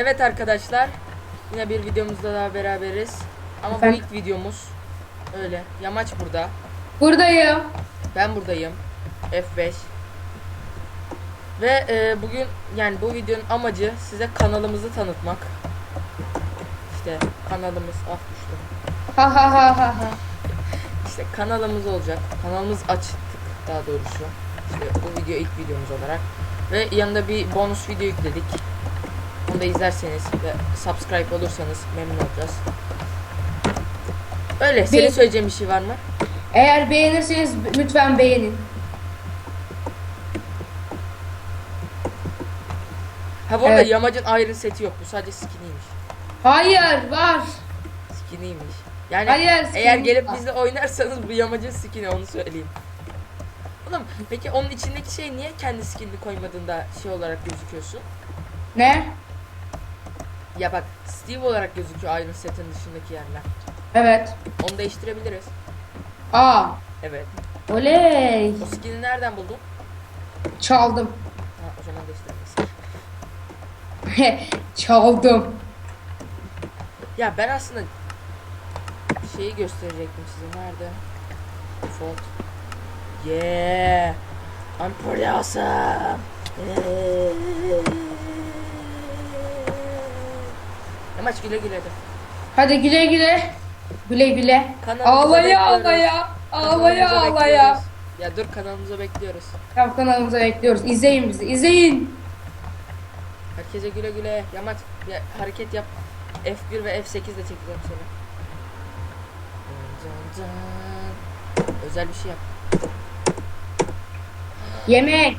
Evet arkadaşlar. Yine bir videomuzda daha beraberiz. Ama Efendim? bu ilk videomuz. Öyle. Yamaç burada. Buradayım. Ben buradayım. F5. Ve e, bugün yani bu videonun amacı size kanalımızı tanıtmak. İşte kanalımız ah düştü. Ha ha ha ha ha. İşte kanalımız olacak. Kanalımız açtık daha doğrusu. İşte bu video ilk videomuz olarak. Ve yanında bir bonus video yükledik. Onu da izlerseniz ve subscribe olursanız memnun olacağız. Öyle. Senin Bir- söyleyeceğin bir şey var mı? Eğer beğenirseniz lütfen beğenin. Ha bu arada Evet. yamacın Iron seti yok. Bu sadece skiniymiş. Hayır var. Skiniymiş. Yani Hayır, eğer skin gelip bizle oynarsanız bu yamacın skini onu söyleyeyim. Oğlum peki onun içindeki şey niye kendi skinini koymadığında şey olarak gözüküyorsun? Ne? Ya bak Steve olarak gözüküyor Iron Set'in dışındaki yerler. Evet. Onu değiştirebiliriz. Aa. Evet. Oley. O skin'i nereden buldun? Çaldım. Ha, o zaman değiştiremeyiz. Çaldım. Ya ben aslında şeyi gösterecektim size. Nerede? Default. Yeah. I'm pretty awesome. Yamaç güle güle de. Hadi güle güle. Güle güle. Kanalımıza Ağlaya bekliyoruz. ağlaya. Ağlaya Kanalımıza ağlaya. bekliyoruz. Ya dur kanalımıza bekliyoruz. Tamam kanalımıza bekliyoruz. İzleyin bizi. izleyin. Herkese güle güle. Yamaç bir hareket yap. F1 ve F8 de çekeceğim seni. Dın dın dın. Özel bir şey yap. Yemek.